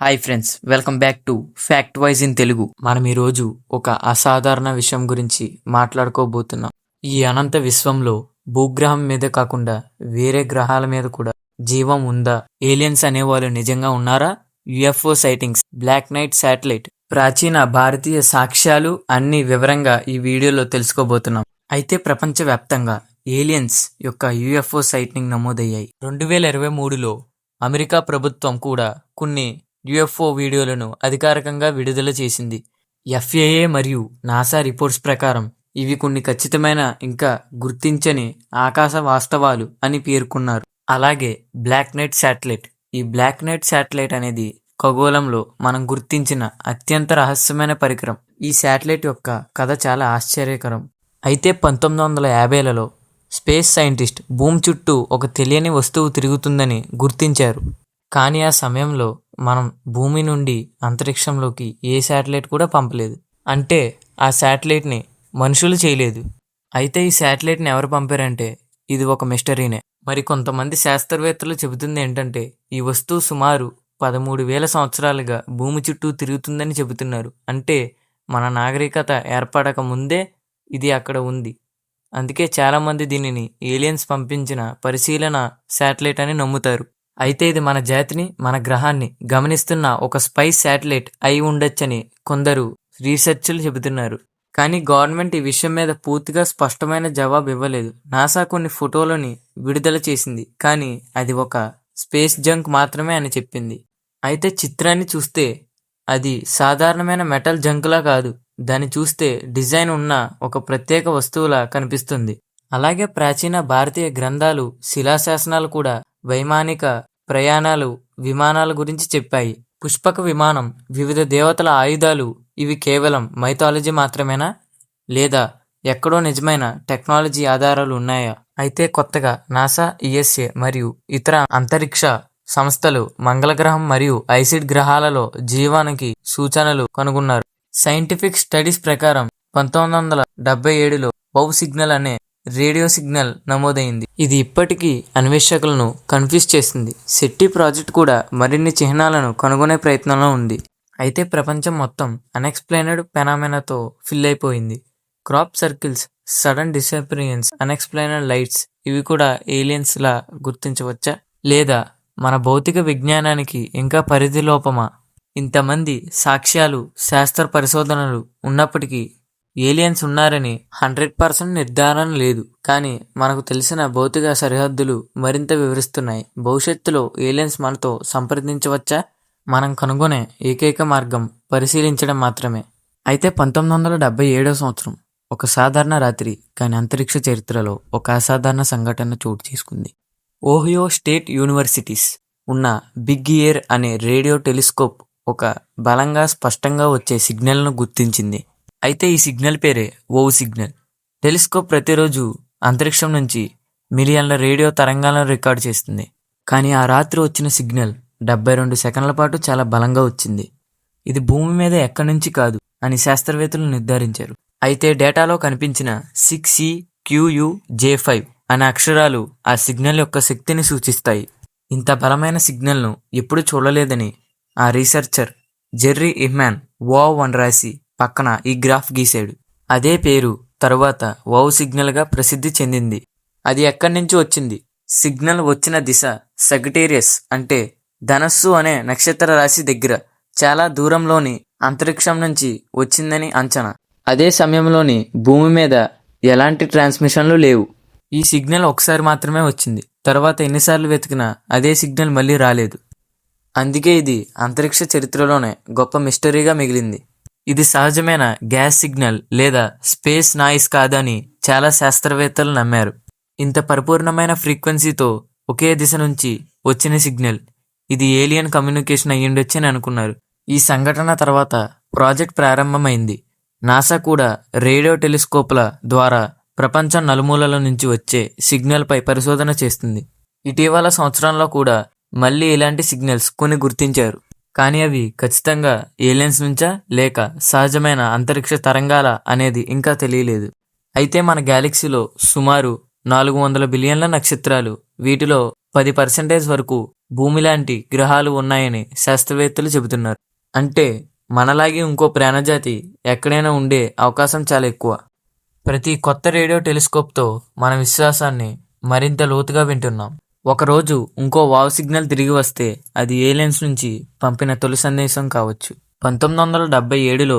Hi friends welcome back to fact wise in Telugu. మనం ఈరోజు ఒక అసాధారణ విషయం గురించి మాట్లాడుకోబోతున్నాం. ఈ అనంత విశ్వంలో భూగ్రహం మీద కాకుండా వేరే గ్రహాల మీద కూడా జీవం ఉందా? ఏలియన్స్ అనేవాళ్ళు నిజంగా ఉన్నారా? UFO sightings black knight satellite ప్రాచీన భారతీయ సాక్ష్యాలు అన్ని వివరంగా ఈ వీడియోలో తెలుసుకోబోతున్నాం. అయితే ప్రపంచవ్యాప్తంగా ఏలియన్స్ యొక్క యుఎఫ్ఓ సైటింగ్ నమోదయ్యాయి. రెండు వేల ఇరవై మూడులో అమెరికా ప్రభుత్వం కూడా కొన్ని యుఎఫ్ఓ వీడియోలను అధికారికంగా విడుదల చేసింది. ఎఫ్ఏఏ మరియు నాసా రిపోర్ట్స్ ప్రకారం ఇవి కొన్ని ఖచ్చితమైన ఇంకా గుర్తించని ఆకాశ వాస్తవాలు అని పేర్కొన్నారు. అలాగే బ్లాక్ నైట్ శాటిలైట్. ఈ బ్లాక్ నైట్ శాటిలైట్ అనేది ఖగోళంలో మనం గుర్తించిన అత్యంత రహస్యమైన పరికరం. ఈ శాటిలైట్ యొక్క కథ చాలా ఆశ్చర్యకరం. అయితే పంతొమ్మిది వందల యాభైలలో స్పేస్ సైంటిస్ట్ భూమి చుట్టూ ఒక తెలియని వస్తువు తిరుగుతుందని గుర్తించారు. కానీ ఆ సమయంలో మనం భూమి నుండి అంతరిక్షంలోకి ఏ శాటిలైట్ కూడా పంపలేదు. అంటే ఆ శాటిలైట్ని మనుషులు చేయలేదు. అయితే ఈ శాటిలైట్ని ఎవరు పంపారంటే ఇది ఒక మిస్టరీనే. మరి కొంతమంది శాస్త్రవేత్తలు చెబుతుంది ఏంటంటే ఈ వస్తువు సుమారు పదమూడు వేల సంవత్సరాలుగా భూమి చుట్టూ తిరుగుతుందని చెబుతున్నారు. అంటే మన నాగరికత ఏర్పడక ముందే ఇది అక్కడ ఉంది. అందుకే చాలామంది దీనిని ఏలియన్స్ పంపించిన పరిశీలన శాటిలైట్ అని నమ్ముతారు. అయితే ఇది మన జాతిని మన గ్రహాన్ని గమనిస్తున్న ఒక స్పైస్ శాటిలైట్ అయి ఉండొచ్చని కొందరు రీసెర్చ్లు చెబుతున్నారు. కానీ గవర్నమెంట్ ఈ విషయం మీద పూర్తిగా స్పష్టమైన జవాబు ఇవ్వలేదు. నాసా కొన్ని ఫోటోలని విడుదల చేసింది కానీ అది ఒక స్పేస్ జంక్ మాత్రమే అని చెప్పింది. అయితే చిత్రాన్ని చూస్తే అది సాధారణమైన మెటల్ జంక్లా కాదు దాన్ని చూస్తే డిజైన్ ఉన్న ఒక ప్రత్యేక వస్తువులా కనిపిస్తుంది. అలాగే ప్రాచీన భారతీయ గ్రంథాలు శిలాశాసనాలు కూడా వైమానిక ప్రయాణాలు విమానాల గురించి చెప్పాయి. పుష్పక విమానం వివిధ దేవతల ఆయుధాలు ఇవి కేవలం మైథాలజీ మాత్రమేనా? లేదా ఎక్కడో నిజమైన టెక్నాలజీ ఆధారాలు ఉన్నాయా? అయితే కొత్తగా నాసా ఈఎస్ఏ మరియు ఇతర అంతరిక్ష సంస్థలు మంగళగ్రహం మరియు ఐసిడ్ గ్రహాలలో జీవానికి సూచనలు కనుగొన్నారు. సైంటిఫిక్ స్టడీస్ ప్రకారం పంతొమ్మిది వందల డెబ్బై ఏడులో బౌ సిగ్నల్ అనే రేడియో సిగ్నల్ నమోదైంది. ఇది ఇప్పటికీ అన్వేషకులను కన్ఫ్యూజ్ చేసింది. సెట్టి ప్రాజెక్ట్ కూడా మరిన్ని చిహ్నాలను కనుగొనే ప్రయత్నంలో ఉంది. అయితే ప్రపంచం మొత్తం అన్ఎక్స్ప్లెయినెడ్ పెనామెనాతో ఫిల్ అయిపోయింది. Crop circles sudden disappearance unexplained lights ఇవి కూడా ఏలియన్స్లా గుర్తించవచ్చా? లేదా మన భౌతిక విజ్ఞానానికి ఇంకా పరిధి లోపమా ఇంతమంది సాక్ష్యాలు శాస్త్ర పరిశోధనలు ఉన్నప్పటికీ ఏలియన్స్ ఉన్నారని హండ్రెడ్ పర్సెంట్ నిర్ధారణ లేదు. కానీ మనకు తెలిసిన భౌతిక సరిహద్దులు మరింత వివరిస్తున్నాయి. భవిష్యత్తులో ఏలియన్స్ మనతో సంప్రదించవచ్చా? మనం కనుగొనే ఏకైక మార్గం పరిశీలించడం మాత్రమే. అయితే పంతొమ్మిది వందల డెబ్బై ఏడో సంవత్సరం ఒక సాధారణ రాత్రి కానీ అంతరిక్ష చరిత్రలో ఒక అసాధారణ సంఘటన చోటు చేసుకుంది. ఓహియో స్టేట్ యూనివర్సిటీస్ ఉన్న బిగ్ ఇయర్ అనే రేడియో టెలిస్కోప్ ఒక బలంగా స్పష్టంగా వచ్చే సిగ్నల్ను గుర్తించింది. అయితే ఈ సిగ్నల్ పేరే ఓవ్ సిగ్నల్. టెలిస్కోప్ ప్రతిరోజు అంతరిక్షం నుంచి మిలియన్ల రేడియో తరంగాలను రికార్డు చేస్తుంది. కానీ ఆ రాత్రి వచ్చిన సిగ్నల్ డెబ్బై రెండు సెకండ్ల పాటు చాలా బలంగా వచ్చింది. ఇది భూమి మీద ఎక్కడి నుంచి కాదు అని శాస్త్రవేత్తలు నిర్ధారించారు. అయితే డేటాలో కనిపించిన six C Q U J five అనే అక్షరాలు ఆ సిగ్నల్ యొక్క శక్తిని సూచిస్తాయి. ఇంత బలమైన సిగ్నల్ను ఎప్పుడూ చూడలేదని ఆ రీసెర్చర్ జెర్రీ ఇహ్మాన్ వావ్ అని రాసి పక్కన ఈ గ్రాఫ్ గీశాడు. అదే పేరు తరువాత వౌ సిగ్నల్గా ప్రసిద్ధి చెందింది. అది ఎక్కడి నుంచి వచ్చింది? సిగ్నల్ వచ్చిన దిశ సెగటేరియస్ అంటే ధనస్సు అనే నక్షత్ర రాశి దగ్గర చాలా దూరంలోని అంతరిక్షం నుంచి వచ్చిందని అంచనా. అదే సమయంలోని భూమి మీద ఎలాంటి ట్రాన్స్మిషన్లు లేవు. ఈ సిగ్నల్ ఒకసారి మాత్రమే వచ్చింది. తర్వాత ఎన్నిసార్లు వెతికినా అదే సిగ్నల్ మళ్ళీ రాలేదు. అందుకే ఇది అంతరిక్ష చరిత్రలోనే గొప్ప మిస్టరీగా మిగిలింది. ఇది సహజమైన గ్యాస్ సిగ్నల్ లేదా స్పేస్ నాయిస్ కాదని చాలా శాస్త్రవేత్తలు నమ్మారు. ఇంత పరిపూర్ణమైన ఫ్రీక్వెన్సీతో ఒకే దిశ నుంచి వచ్చిన సిగ్నల్ ఇది ఏలియన్ కమ్యూనికేషన్ అయ్యుండొచ్చని అనుకున్నారు. ఈ సంఘటన తర్వాత ప్రాజెక్ట్ ప్రారంభమైంది. నాసా కూడా రేడియో టెలిస్కోప్ల ద్వారా ప్రపంచం నలుమూలల నుంచి వచ్చే సిగ్నల్పై పరిశోధన చేస్తుంది. ఇటీవల సంవత్సరంలో కూడా మళ్ళీ ఇలాంటి సిగ్నల్స్ కొన్ని గుర్తించారు. కానీ అవి ఖచ్చితంగా ఏలియన్స్ నుంచా లేక సహజమైన అంతరిక్ష తరంగాల అనేది ఇంకా తెలియలేదు. అయితే మన గ్యాలక్సీలో సుమారు నాలుగు వందల బిలియన్ల నక్షత్రాలు వీటిలో పది పర్సెంటేజ్ వరకు భూమి లాంటి గ్రహాలు ఉన్నాయని శాస్త్రవేత్తలు చెబుతున్నారు. అంటే మనలాగే ఇంకో ప్రాణజాతి ఎక్కడైనా ఉండే అవకాశం చాలా ఎక్కువ. ప్రతి కొత్త రేడియో టెలిస్కోప్తో మన విశ్వాసాన్ని మరింత లోతుగా వింటున్నాం. ఒకరోజు ఇంకో వావ్ సిగ్నల్ తిరిగి వస్తే అది ఏలియన్స్ నుంచి పంపిన తొలి సందేశం కావచ్చు. పంతొమ్మిది వందల డెబ్బై ఏడులో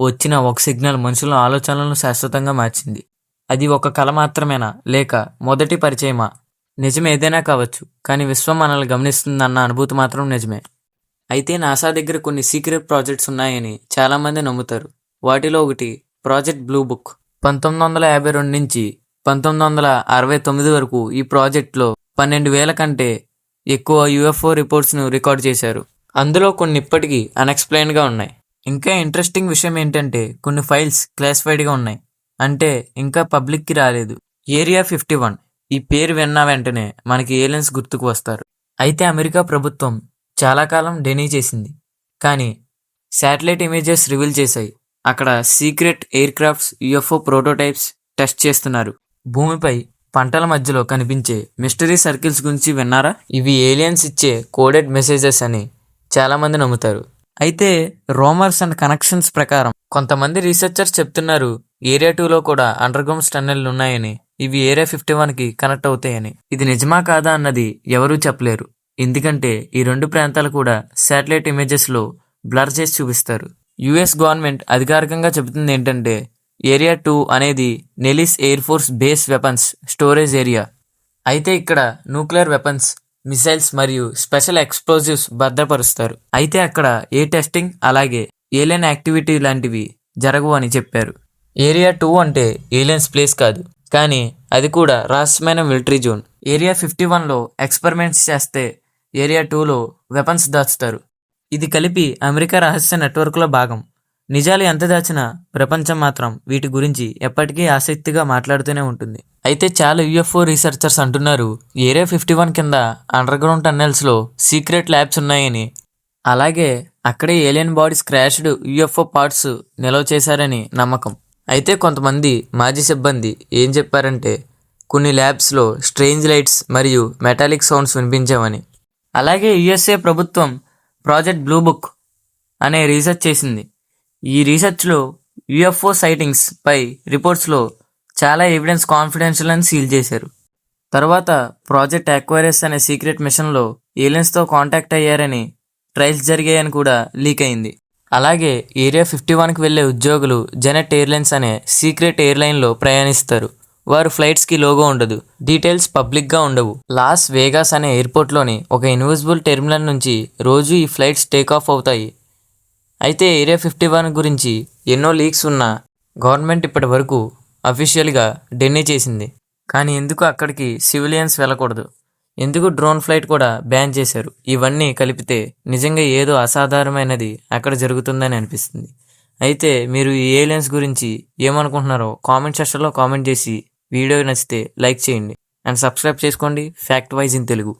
వచ్చిన ఒక సిగ్నల్ మనుషుల ఆలోచనలను శాశ్వతంగా మార్చింది. అది ఒక కళ మాత్రమేనా? లేక మొదటి పరిచయమా? నిజం ఏదైనా కావచ్చు కానీ విశ్వం మనల్ని గమనిస్తుందన్న అనుభూతి మాత్రం నిజమే. అయితే నాసా దగ్గర కొన్ని సీక్రెట్ ప్రాజెక్ట్స్ ఉన్నాయని చాలామంది నమ్ముతారు. వాటిలో ఒకటి ప్రాజెక్ట్ బ్లూ బుక్. పంతొమ్మిది వందల యాభై రెండు నుంచి పంతొమ్మిది వందల అరవై తొమ్మిది వరకు ఈ ప్రాజెక్ట్లో పన్నెండు వేల కంటే ఎక్కువ యుఎఫ్ఓ రిపోర్ట్స్ను రికార్డ్ చేశారు. అందులో కొన్ని ఇప్పటికీ అన్ఎక్స్ప్లెయిన్గా ఉన్నాయి. ఇంకా ఇంట్రెస్టింగ్ విషయం ఏంటంటే కొన్ని ఫైల్స్ క్లాసిఫైడ్గా ఉన్నాయి. అంటే ఇంకా పబ్లిక్కి రాలేదు. Area fifty one. ఈ పేరు విన్న వెంటనే మనకి ఏలియన్స్ గుర్తుకు వస్తారు. అయితే అమెరికా ప్రభుత్వం చాలా కాలం డెనీ చేసింది. కానీ శాటిలైట్ ఇమేజెస్ రివీల్ చేశాయి. అక్కడ secret aircrafts UFO prototypes test చేస్తున్నారు. భూమిపై పంటల మధ్యలో కనిపించే మిస్టరీ సర్కిల్స్ గురించి విన్నారా? ఇవి ఏలియన్స్ ఇచ్చే కోడెడ్ మెసేజెస్ అని చాలామంది నమ్ముతారు. అయితే రోమర్స్ అండ్ కనెక్షన్స్ ప్రకారం కొంతమంది రీసెర్చర్స్ చెప్తున్నారు ఏరియా టూలో కూడా అండర్ గ్రౌండ్ టన్నెల్ ఉన్నాయని ఇవి ఏరియా ఫిఫ్టీ వన్కి కనెక్ట్ అవుతాయని. ఇది నిజమా కాదా అన్నది ఎవరూ చెప్పలేరు. ఎందుకంటే ఈ రెండు ప్రాంతాలు కూడా శాటిలైట్ ఇమేజెస్లో బ్లర్ చేసి చూపిస్తారు. యుఎస్ గవర్నమెంట్ అధికారికంగా చెబుతుంది ఏంటంటే ఏరియా టూ అనేది Nellis air force base weapons storage area. అయితే ఇక్కడ న్యూక్లియర్ వెపన్స్ మిసైల్స్ మరియు స్పెషల్ ఎక్స్ప్లోజివ్స్ భద్రపరుస్తారు. అయితే అక్కడ ఏ టెస్టింగ్ అలాగే ఏలియన్ యాక్టివిటీ లాంటివి జరగవు అని చెప్పారు. ఏరియా టూ అంటే ఏలియన్స్ ప్లేస్ కాదు. కానీ అది కూడా రహస్యమైన మిలిటరీ జోన్. ఏరియా ఫిఫ్టీ వన్లో ఎక్స్పెరిమెంట్స్ చేస్తే ఏరియా టూలో వెపన్స్ దాచుతారు. ఇది కలిపి అమెరికా రహస్య నెట్వర్క్లో భాగం. నిజాలు ఎంత దాచినా ప్రపంచం మాత్రం వీటి గురించి ఎప్పటికీ ఆసక్తిగా మాట్లాడుతూనే ఉంటుంది. అయితే చాలా యుఎఫ్ఓ రీసెర్చర్స్ అంటున్నారు ఏరియా ఫిఫ్టీ వన్ కింద అండర్ గ్రౌండ్ టన్నెల్స్లో సీక్రెట్ ల్యాబ్స్ ఉన్నాయని. అలాగే అక్కడే alien bodies crashed UFO parts నిల్వ చేశారని నమ్మకం. అయితే కొంతమంది మాజీ సిబ్బంది ఏం చెప్పారంటే కొన్ని ల్యాబ్స్లో స్ట్రేంజ్ లైట్స్ మరియు మెటాలిక్ సౌండ్స్ వినిపించామని. అలాగే యుఎస్ఏ ప్రభుత్వం ప్రాజెక్ట్ బ్లూ బుక్ అనే రీసెర్చ్ చేసింది. ఈ రీసెర్చ్లో యుఎఫ్ఓ సైటింగ్స్ పై రిపోర్ట్స్లో చాలా ఎవిడెన్స్ కాన్ఫిడెన్షియల్ అని సీల్ చేశారు. తర్వాత ప్రాజెక్ట్ అక్వైరస్ అనే సీక్రెట్ మిషన్లో ఏలియన్స్తో కాంటాక్ట్ అయ్యారని ట్రయల్స్ జరిగాయని కూడా లీక్ అయింది. అలాగే ఏరియా ఫిఫ్టీ వన్కి వెళ్ళే ఉద్యోగులు జెనెట్ ఎయిర్లైన్స్ అనే సీక్రెట్ ఎయిర్లైన్లో ప్రయాణిస్తారు. వారు ఫ్లైట్స్కి లోగో ఉండదు డీటెయిల్స్ పబ్లిక్గా ఉండవు. లాస్ వేగాస్ అనే ఎయిర్పోర్ట్లోని ఒక ఇన్విజిబుల్ టెర్మినల్ నుంచి రోజు ఈ ఫ్లైట్స్ టేక్ ఆఫ్ అవుతాయి. అయితే ఏరియా ఫిఫ్టీ వన్ గురించి ఎన్నో లీక్స్ ఉన్నా గవర్నమెంట్ ఇప్పటి వరకు అఫీషియల్గా డెన్నీ చేసింది. కానీ ఎందుకు అక్కడికి సివిలియన్స్ వెళ్ళకూడదు? ఎందుకు డ్రోన్ ఫ్లైట్ కూడా బ్యాన్ చేశారు? ఇవన్నీ కలిపితే నిజంగా ఏదో అసాధారణమైనది అక్కడ జరుగుతుందని అనిపిస్తుంది. అయితే మీరు ఈ ఏలియన్స్ గురించి ఏమనుకుంటున్నారో కామెంట్ సెక్షన్లో కామెంట్ చేసి వీడియో నచ్చితే లైక్ చేయండి. అండ్ సబ్స్క్రైబ్ చేసుకోండి. Fact wise in Telugu.